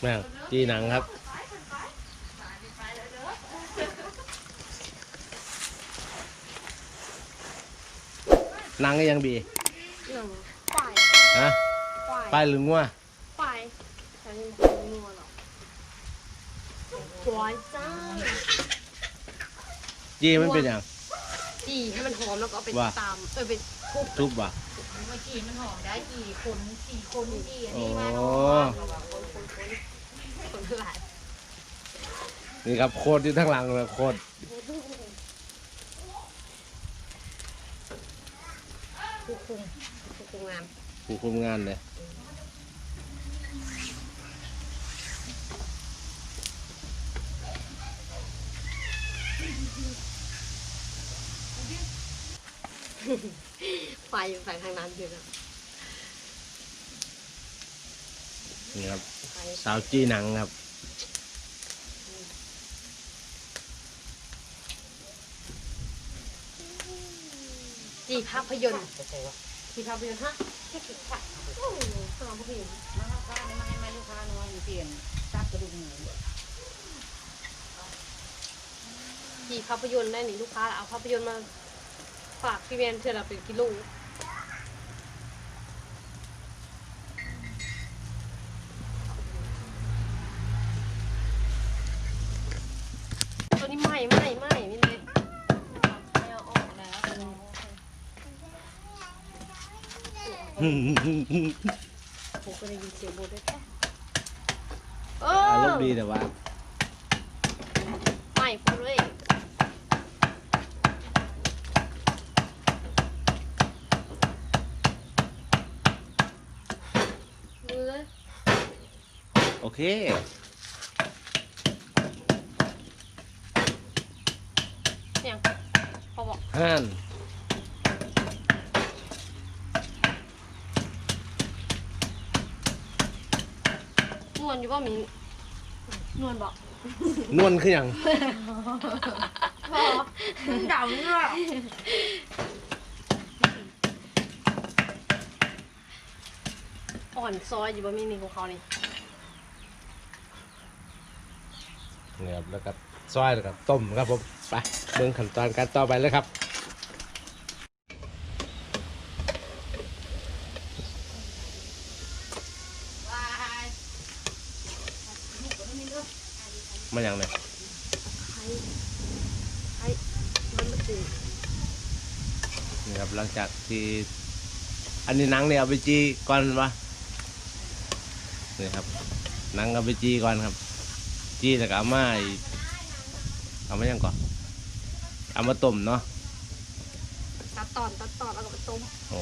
แม่งจีหนังครับ หนังก็ยังบีหนังควายฮะควายไปหรืองัวควายฉันยังไม่นัวหรอกควายจ้าจีมันเป็นอย่างจีให้มันหอมแล้วก็เอาไปว่าตามเออไปทุบทุบบ่ะเมื่อกี้มันหอมได้กี่คนกี่คนกี่อันโอ้นี้มาคน หลายนี่ครับโคตรที่ทั้งหลังเลยโคตรผู้คุมผู้คุมงานผู้คุมงานเลยไฟอยู่ฝั่งทางนั้นอยู่นะนี่ครับ ไฟ สาวจีหนังครับ จีภาพยนตร์จีภาพยนตร์ฮะแค่คิดค่ะโอ้โหสมองผู้หญิงมาลูกค้าไม่ให้ไม่ลูกค้าน้อยเปลี่ยนซับกระดูกหมูจีภาพยนตร์ได้นี่ลูกค้าเอาภาพยนตร์มาฝากพี่เมนเชื่อเราเป็นกิโลตัวนี้ไหม่ไหม่ไหม่นี่เลยไม่เอาออกแล้วผมก็ได้ยิน เสียงโบด้วยแค่เออารอมณ์ดีแต่ว่าไม่พูดเลยมือเลยโอเค เนี่ยพอบอกฮั่นน อยู่ว่ามีนวลบอกนวลคืออย่างเดาเนื้ออ่อนซอยอยู่บ่มีนี่ของเขานี่นี่ครับแล้วก็ซอยแล้วก็ต้มครับผมไปเบิ่งขั้นตอนการต่อไปเลยครับ ว้าย มาอย่างไรให้ให้มันมาถึงนี่ครับหลังจากที่ อันนี้หนังเนี่ยเอาไปจีก่อนวะนี่ครับหนังเอาไปจีก่อนครับ จีแล้วก็เอามาอีกเอามายังก่อนเอามาต้มเนาะตัดตอนตัดตอนแล้วก็ไปต้มโอ้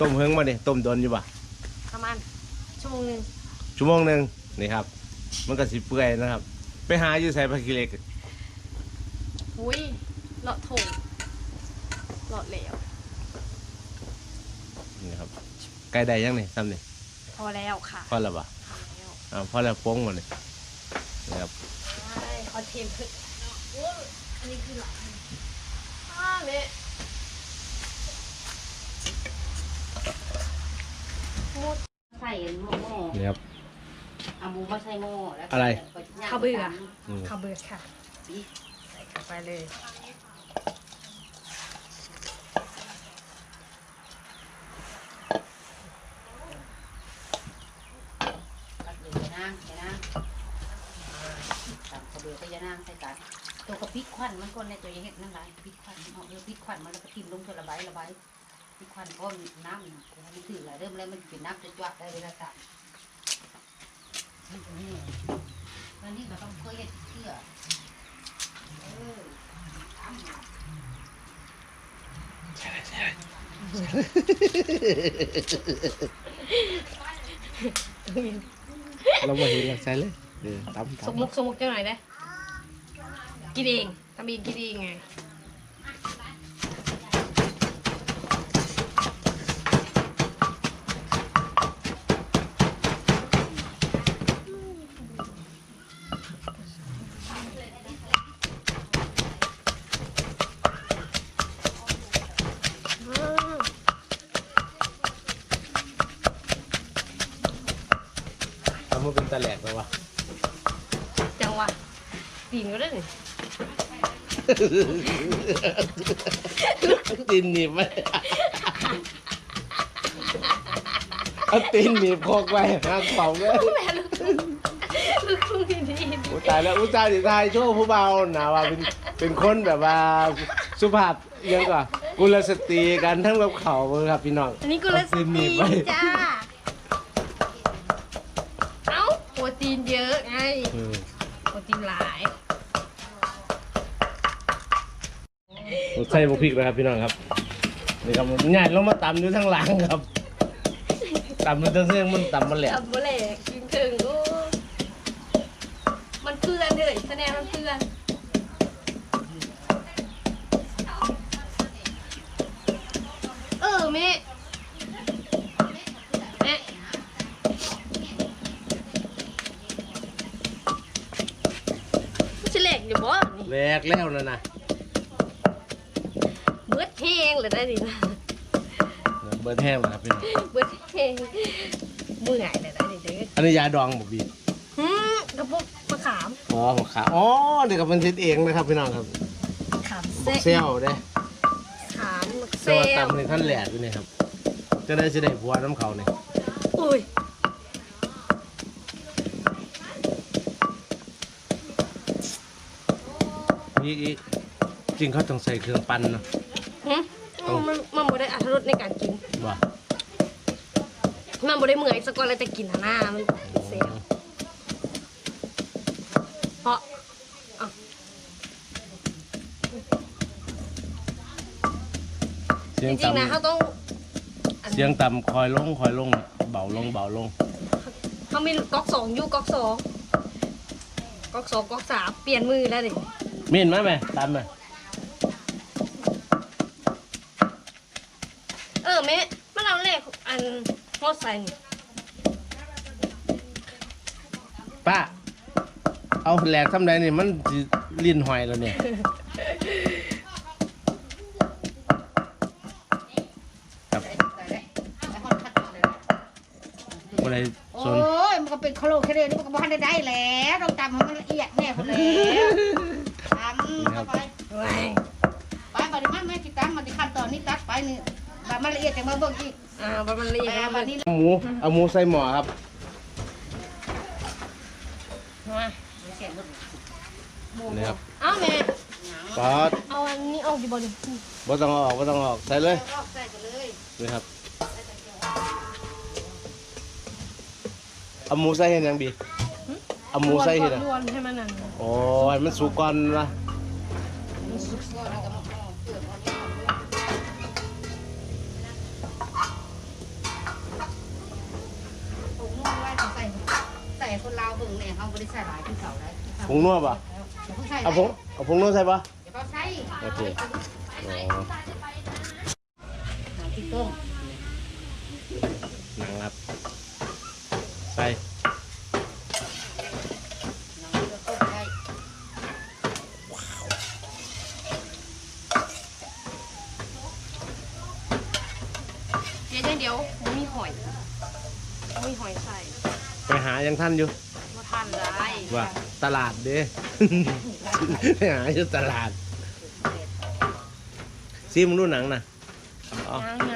ต้มเฮิงมาดิต้มโดนอยู่ปะประมาณชั่วโมงหนึ่งชั่วโมงหนึ่งนี่ครับ มันก็สิเปื่อยนะครับ ไปหาอยู่ใส่ผักกิเหล็กอุ้ยเลาะโถงเลาะเหลวนี่ครับไก่ได้ยังนี่ซ้ำนี่พอแล้วค่ะพอแล้วปะพอแล้วอ่าพอแล้วโป้งหมดเลยนี่ครับใช่คอนเทนต์คือโอ้ยอันนี้คือหลังอ่าเละ มดใส่หม้อหม้อนี่ครับ เอาหมูมาใส่หม้อแล้วอะไร ข้าวเบื่อ อืมข้าวเบื่อค่ะใส่เข้าไปเลยตักเดือดนางยานางตักข้าวเบื่อก็ยานางใส่กันตัวกระพริกควันมันก็ในตัวยังเห็ดนั่นไรพริกควันเอาเรือพริกควันมันแล้วก็ทิ่มลงเทระบายระบายพริกควันก็น้ำมันถือหลายเริ่มแล้วมันเป็นน้ำจะจวดได้เวลาตักนี่วันนี้เราต้องเคยเห็ดเชื่อเออเรามาเห็นเราใส่เลยเออตำสมตำมุกสมมุกจังหน่อยได้กินเองทำเองกินเองไง ตะแหลกแล้ววะจังหวะปีนก็ได้นี่ตีนหนีบไว้เอาตีนหนีบคอกไว้ห้ามเป่าเลย แม่ลูกทุ่งลูกทุ่งดีดีอุยตายแล้วอุตส่าห์สิทายโชว์ผู้เบาหนาว่าเป็นเป็นคนแบบว่าสุภาพเยังกว่ากุลสตรีกันทั้งกับเขาเบิ่งครับพี่น้องอันนี้กูละเอาตีนหนีบไว้ จ้า รตีนเยอะไง อืมโปรตีนหลายใส่บุกพริกนะครับพี่น้องครับนี่ครับมันง่ายลงมาตำอยู่ทั้งหลังครับตำมันทั้งเส้นมันตำมันแหลกจับบ่แหลกกินถึงโอ้มันเพื่อนเลยแสดงมันเพื่อน เออแม่แม่มันจะแหลกอยู่บ่นี่ แหล กแล้วนะนะเบิดแห้งเลยได้ดินะเบิร์ดแห้งแล้วครับพี่น้องเบิดแห้งมือไหนเลยได้ดิเด้ออันนี้ยาดองบอกบีหืมกระปุกมะขามอ๋อหัวขาอ๋อเดี๋ยวกับมันเช็ดเองนะครับพี่น้องครับขามบักเซ่เซลเด้ขามเซเซ่ลตำในท่านแหลกอยู่นี่ครับจะได้สิได้ผัวน้ำเขาเนี่ยอุ้ย อีกอีกจริงเขาต้องใส่เครื่องปั้นเนาะหืมมันมันบ่ได้อัตรสในการกินว่ามันบ่ได้เหมือนสกอนแล้วจะกินหน้ามันเซ่เพราะเสียจงริงๆนะต่ำเขาต้องอันเสียงต่ำคอยลงคอยลง เบาลงเบาลง เขามีก๊อกสองอยู่ก๊อกสองก๊อกสองก๊อกสามเปลี่ยนมือแล้วดิ มีนไหมแม่ตำไหมเออแม่มันเอาเลขอันฮอดใส่นี่ป้า เอาแหลกทำไรนี่มันสิลิ้นหอยแล้วเนี่ย ครับใส่ได้แล้วคนคัดเลยนะคนใดโอ้สนยมันก็เป็นโคโลแคเรนี่มันก็บ้านได้ได้แล้วต้องจำให้มันละเอียดแน่หมดแล้ว ทำเข้าไปไว้ไปบริมันไม่ติดตั้งมันติขั้นตอนนี้ตัดไปนี่แบบมันละเอียดแต่มาเบิ่งอีกอ่าบะมันรีบแต่แล้ววัมันนนี้เอาหมูเอาหมูใส่หม้อครับมาเสียงมันนี่ครับเอาแม่ปอดเอาอันนี้ออกดิบ่ดิบ่ต้องออกบ่ต้องออกใส่เลยรอบใส่กันเลยนี่ครับเอาหมูใส่เห็นยังบีเอาหมูใส่เห็นยังรวนให้มันนั่นโอ้ยมันสุกก่อนนะ คนลาวเบิ่งเนี่ยเขาบริใส่หลายที่เสาได้ผงนัวป่ะเดี๋ยวเขาใส่เอาผงเอาผงนัวใส่ป่ะเดี๋ยวเขาใส่โอเคอ๋อหนังที่ต้ม นะครับ ใส่ หนังที่ต้มได้ เดี๋ยวเดี๋ยวมันมีหอย มันมีหอยใส่ไปหายังท่านอยู่มาทานได้ว่าตลาดเด้ ไปหาอยู่ตลาดซีมึงดูหนังนะอ๋อ ยังยัง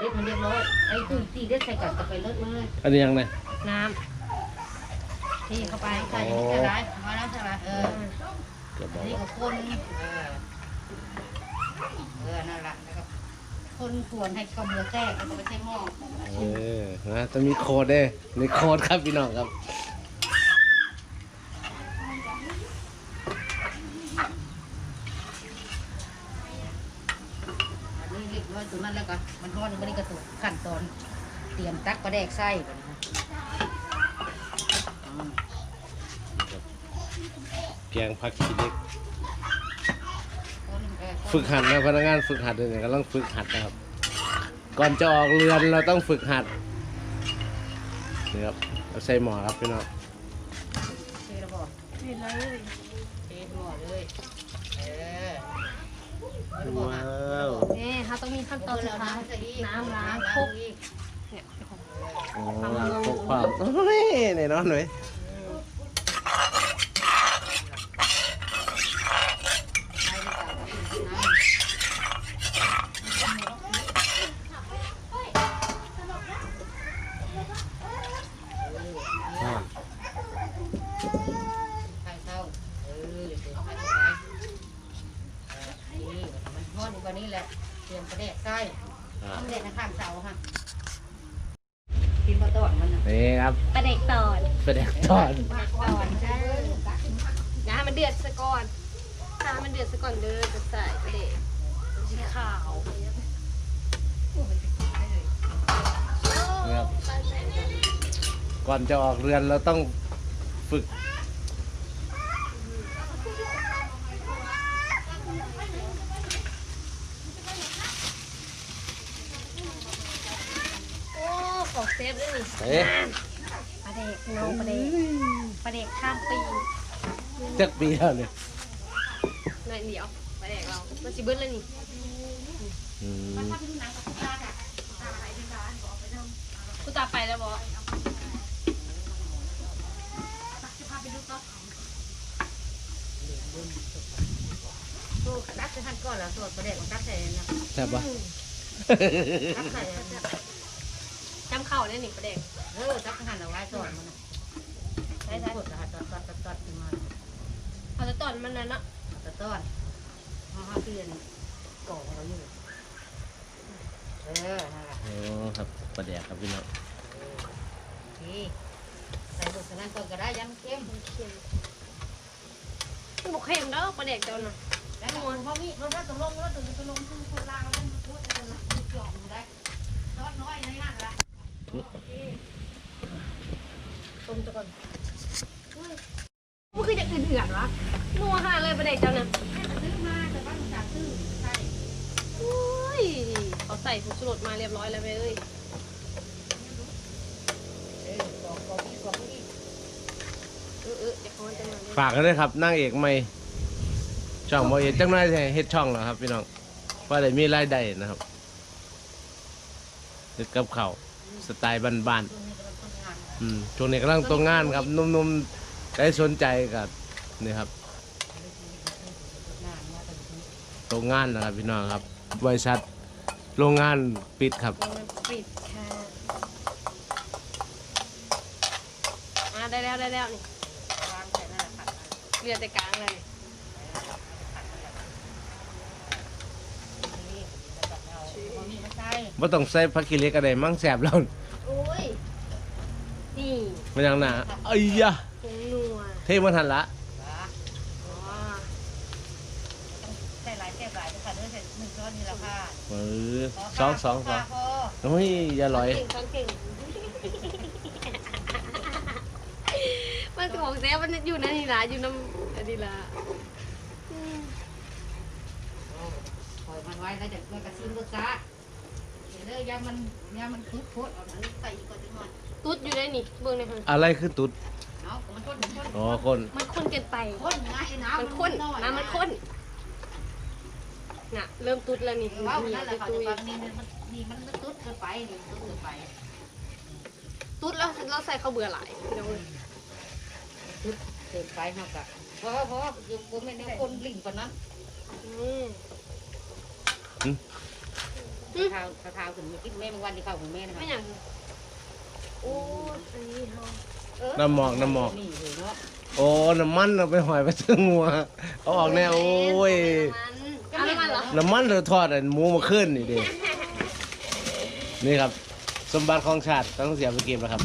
เล็กมันเรียบร้อยไอ้ตู้ตีได้ใส่กันก็ไปเลิศมาเลยอันนี้ยังไงน้ำที่เข้าไปใส่ยังไม่ใส่ไรมาแล้วใส่ไรเออเกือบบอกนี่ว่าก็คนเออเออนั่นแหละแล้วก็คนส่วนให้กระเบือแตกแล้วก็ไปใช้หม้อเออนะจะมีโค้ดเด้มีโค้ดครับพี่น้องครับ แล้วก็มันร้อนมันนี่กระตุกขั้นตอน เตรียมตักปลาแดกไส้ก่อนนะอืมแกงผักขี้เหล็ก ฝึกหัดนะพนักงานฝึกหัดเนี่ยกำลังฝึกหัดนะครับ ก่อนจะออกเรือนเราต้องฝึกหัดนี่ครับเอาใส่หมอครับพี่น้องเทระบอกเห็นแล้วเทหมอเลย เออ ว้าอะวนี่เขาต้องมีขั้นตอนสุดท้ายใส่อีกน้ำล้างน้ำคุกอีกเนี่ยเดี๋ยวผมโอ้ล้างพวกความโอ้ยแน่นอนเลย ใส่ดีกว่าน้ำ อ่า ไข่เต้าเออเดี๋ยวไข่ไข่นี่มันทอดอยู่กว่านี้ แหละเตรียมกระเดกไส้อ่าทำเด็ดนะข้างเสาค่ะกินปลาตอดมันนะนี่ครับประเด็กตอนเป็นแดกทอดตอนเอออย่าให้มันเดือดซะก่อนถ้าให้มันเดือดซะก่อนเด้อจะใส่ประเด็กสีขาวนี่ครับก่อนจะออกเรือนเราต้องฝึก ของเซฟด้วยนี่เอ๊ะประเด็กน้องประเด็กประเด็กข้ามปีจักปีแล้วเนี่ยหน่อยเดียวประเด็กเรามันสิเบิ้ลเลยนี่อืมกูตาไปแล้วบอโอ้ตักใส่ท่านก่อนแล้วสดปลาเด็กมันตักใส่นะแซ่บปะตักใส่จำ เข่าได้หนิประเด็กเออตักหั่นเอาไว้สดมันนะใช่ใช่สดตัดตัดตัดตัดตัดขึ้นมาเอาแต่ตอนมันนั้นเนาะตัดต้นห้าห้าเปลี่ยนก่อเราอยู่เออนั่นแหละโอ้ครับประแดกครับพี่น้องโอเคใส่บดสนั้นก่อนก็ได้ยังเข้มเค็มบอกเค็มแล้วประเด็กเจ้าน่ะแล้วมันพอมีมันก็ตกลงแล้วถึงจะลงคือคนลางแล้วมันพูดกันละจอมได้ทอดน้อยในนั่นละ ต้มจะก่อนมันคือจะอื่นเถื่อนวะนัวขนาดเลยประเด็กเจ้าน่ะซื้อมาแต่ว่ามันจากซื้อใช่อุ้ยเขาใส่ผงชูรสมาเรียบร้อยแล้วไปเอ้ยเออกรออกอีกกรอกอีกเออเออเดี๋ยวเขาจะมาเลยฝากกันด้วยครับนางเอกใหม่ช่องบอเอ็ดจังน้อยเฮ็ดช่องแล้วครับ พี่น้องว่าได้มีรายได้นะครับเฮ็ดกับเขา สไตล์บ้านตรงนี้ก็ต้องงานๆอืมช่วงนี้กำลังตรงงานครับหนุ่มๆได้สนใจกับนี่ครับงานว่าเป็นที่ตรงงานนะครับพี่น้องครับบริษัทโรงงานปิดครับลงมันปิดค่ะอ่าได้แล้วได้แล้วนี่วางใส่นั่นแหละผัดเหลือแต่กลางเลย นี่แล้วก็เอาพอ มีมาใส่ว่าต้องใส่ผักขี้เหล็กก็ได้มั่งแสบแล้วโอ้ย นี่มันยังหนาเอ้ยยะผงนัวเทมันทันละว้าอ๋อใส่หลายแซ่บหลายค่ะด้วยใส่หนึ่งช้อนนี่แหละค่ะเออสองสองสองพอโอ้ยอย่าลอยเก่งช้อนเก่งมันของแซ่บมันอยู่ในนี่ละอยู่น้ำอันนี้ละอืมปล่อยมันไว้แล้วเดี๋ยวมันกระซิบรสชาติ เดี๋ยวเลยยามันยามันคุกโคตรเอาหนังใส่อีกก่อนจังหน่อยตุ๊ดอยู่ในนี่เบิ่งในพันอะไรคือตุ๊ดเอามันข้นมันข้นอ๋อคนมันข้นเกินไปข้นนะไอ้น้ำมันข้นน้ำมันข้นน่ะเริ่มตุ๊ดแล้วนี่ว้าวเหนียนั่วนแหละเขาตุจะยฟังนี่มันนี่มันตุ๊ดเกินไปนี่ตุ๊ดเกินไปๆตุ๊ดแล้วเราใส่ข้าวเบื่อหลายพี่น้องเอ้ยตุ๊ดเกินไปมากอะเพราะเพราะอยู่ผมไม่ได้คนลิ่งกว่านั้นอืม ข้าวข้าวถึงกินแม่บางวันที่ข้าวของแม่นะครัไม่บอย่างโอ้ยอันนี้เฮาเออน้ำหมอกน้ำหมอก นี่เลยเนาะโอ้น้ำมันเอาไปหอยไปถึงหัวเอาออกแน่โอ้ยเอาน้ำมันเหรอน้ำมันเราทอดอันหมูมาขึ้นนี่เด้นี่ครับ สมบัติของชาติต้องเสียไปเก็บแล้วครับ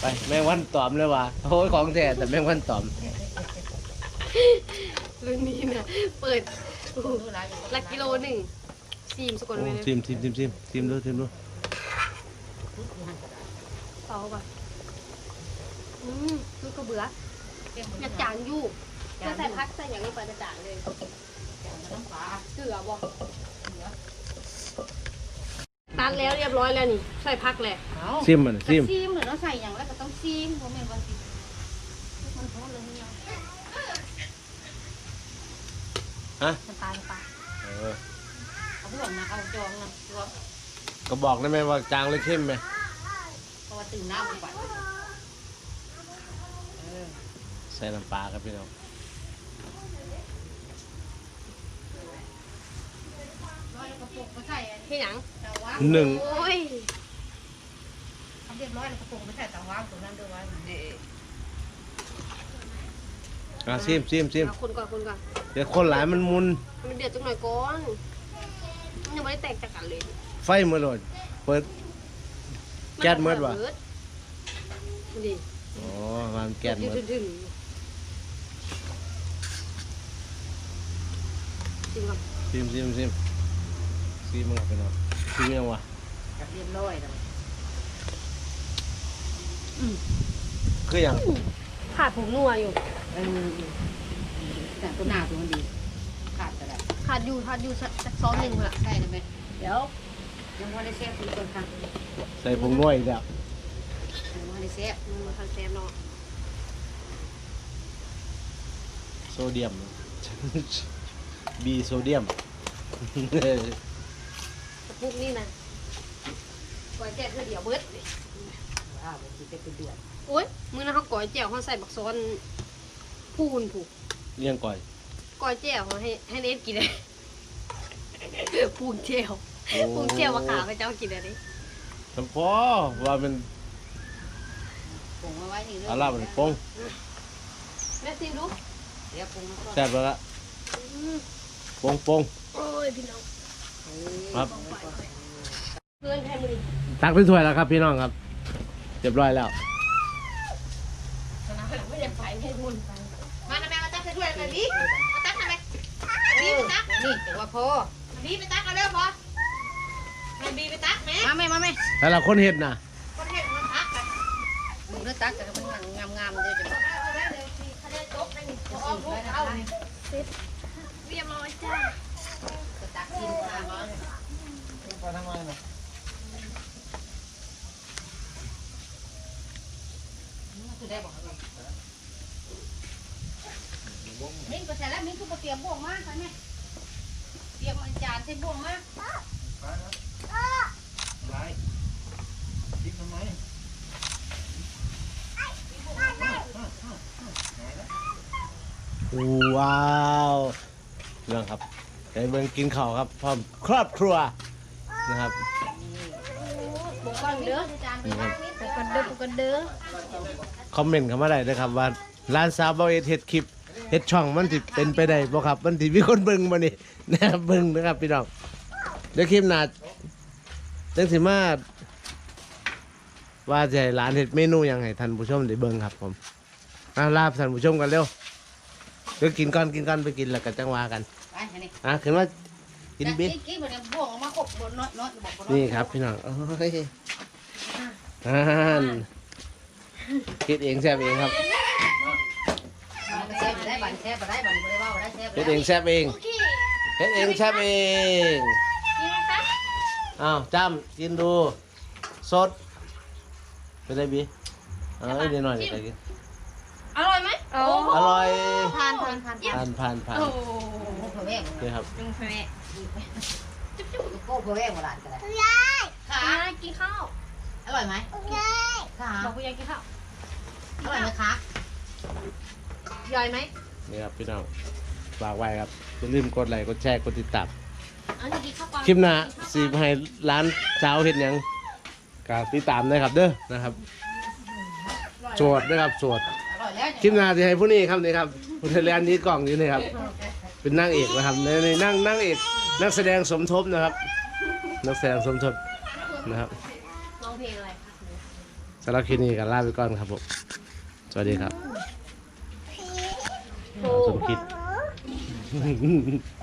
ไปแมงวันตอมเลยว่ะโอ้ยของแท้แต่แมงวันตอมรุ่นนี้เนี่ยเปิดโอ้โหดูหลายหลักกิโลหนึ่ง ซีมสกลโอ้ไว้เลยทิมทิมทิมทิมทิมดูทิมดูเตาก่อนอืมคือก็เบื่ออยากจางอยู่จะใส่พักใส่อย่างนี้ไปจะจางเลยน้ำปลาเกลือบ่ตัดแล้วเรียบร้อยแล้วนี่ ใส่พักแหละเอาซิมมันซิซิมมซิมเหรือเนาะใส่อย่างแล้วก็ต้องซิมผมเห็นว่าซิมันโทษเลยเนี่ยฮะ มันตายปลาเออ เอาบ่วงนะเอาจองนะตัวก็บอกได้ไหมว่าจางหรือเข้มไหมเพราะว่าตื่นน้ำไปเออใส่น้ำปลาครับพี่น้องร้อยแล้วก็ปลุกมาใส่อันนี้ที่หยังเตาว่างหนึ่งโอ้ยทำเรียบร้อยแล้วก็ปลุกมาใส่เตาว่างตรงนั้นด้วยไว้เด็กอะซิมซิมซิมเอาคนก่อนคนก่อนเดี๋ยวคนหลายมันมุนให้มันเดือดจังหน่อยก่อนมัน ยังไม่ได้แตกจากกันเลยไฟมือโหลดเปิดแก๊สมืดวะดูดิอ๋อวางแก๊สมืดถึงจริงก่อนซิมซิมซิมซิมมึงเอาไปหน่อยซิมยังวะกับเรียบร้อยแล้วคืออย่างขาดผงนัวอยู่เออแต่ตัวหน้าตัวมันดีขาดแต่ละ ขาดอยู่ขาดอยู่สักสักซ้อนหนึ่งละใช่เลยไหมเดี๋ยวยังพอได้เซฟคุณคนค่ะใส่ผงนัวอีกแล้วยังพอได้เซฟอืมทันแซมเนาะโซเดียมบีโซเดียมกระปุกนี่นะก๋วยแจ่วเธอเดียวเบิดเลยว้าวมันจะเป็นเดือดโอ้ยมื้อนั้นเขาก๋วยแจ่วเขาใส่บักซ้อนพูนผูกเลี้ยงก่อย ก๋วยแจ่วเขาให้ให้เนทกินเลยพูนแจ่วโอ้พูนแจ่วมาขาไปเจ้ากินอะไรทั้งพอว่าเป็นปรุงมาไว้นี่เลยอะไรมันปงแม่ซิมดูเดี๋ยวปรุงมาก่อนแซ่บแล้วละอืมปงปงโอ้ยพี่น้องครับเพื่อนแค่มือตักเป็นถ้วยแล้วครับพี่น้องครับเรียบร้อยแล้วไม่ได้ไปให้มุนไปมาทำไมมาตักใส่ถ้วยกันดิมาตักทำไมบี ไปตักนี่ถือว่าพอบีไปตักเอาเร็วพอให้บีไปตักแม่มาแม่มาแม่แต่ละคนเห็ดนะคนเห็นมันตักกันมึงเลือกตักแต่มันงามงามๆเลยจะบอกเอาได้เลยสิคะแนนจบได้นี่เอาเอาเอาเรียบร้อยจ้าจะตักกินค่ะมาคือได้บอกเลยมิ้นก็ใส่แล้วมิ้นคือเตรียมบ่วงมากใช่ไหมเต รียมจานใส่บ่วงมากว้าวเรื่องครับไปเบิ่งกินข้าวครับพร้อมครอบครัวนะครับบุกก่อนเด้อจานไปนี่ครับปกันเด้อปกันเด้อคอมเมนต์เข้ามาได้นะครับว่าร้านซาวเบาเอเฮ็ดคลิปเฮ็ดช่องมันสิเป็นไปได้บ่ครับ มันสิมีคนเบิ่งบ่นี่ นะครับเบิ่งนะครับพี่น้องเดี๋ยวคลิปหน้าจังสิมาว่าจะให้ร้านเฮ็ดเมนูหยังให้ท่านผู้ชมได้เบิ่งครับผมอะลาท่านผู้ชมกันเร็วเดี๋ยวกินก่อนกินก่อนไปกินแล้วก็จังว่ากันไปอันนี้อะขึ้นมากินบิดกินแบบบ่วงออกมาครบบนน้อยน้อยบอกนี่ครับพี่น้องโอ้ยอ่านคิดเองแซ่บเองครับแซ่บได้บันแซ่บได้บันบ่ได้ว่าได้แซ่บเฮ็ดเองแซ่บเองเฮ็ดเองแซ่บเองกินไหมคะอ้าวจำกินดูสดไปได้บีเอ้ยเดี๋ยวหน่อยเดี๋ยวไปกินอร่อยไหมโอ้อร่อยทานทานทานผ่านผ่านผ่านโอ้โอ้โหแม่นี่ครับลุงแม่โก้เพื่อแม่โบราณกันเลยค่ะมากินข้าวอร่อยไหมค่ะบอกคุณยายกินข้าวอร่อยไหมคะย่อยไหมนี่ครับพี่น้อง ฝากไว้ครับอย่าลืมกดไลค์กดแชร์กดติดตามออันนี้กินข้าวก่อนคลิปหน้าสิให้ร้านเช้าวเห็ดหยังก็ติดตามได้ครับเด้อนะครับโสดนะครับโสดอร่อยแล้วคลิปหน้าที่ให้ผู้นี้ครับนี่ครับผู้ไทยแลนด์นี้กล่องอยู่นี่ครับ เป็นนางเอกนะครับในในนั่งนั่งเอกนักแสดงสมทบนะครับ นักแสดงสมทบนะครับร้องเพลงอะไรสำหรับคลิปนี้กันลาไปก่อนครับผมสวัสดีครับ โอ้สมคิด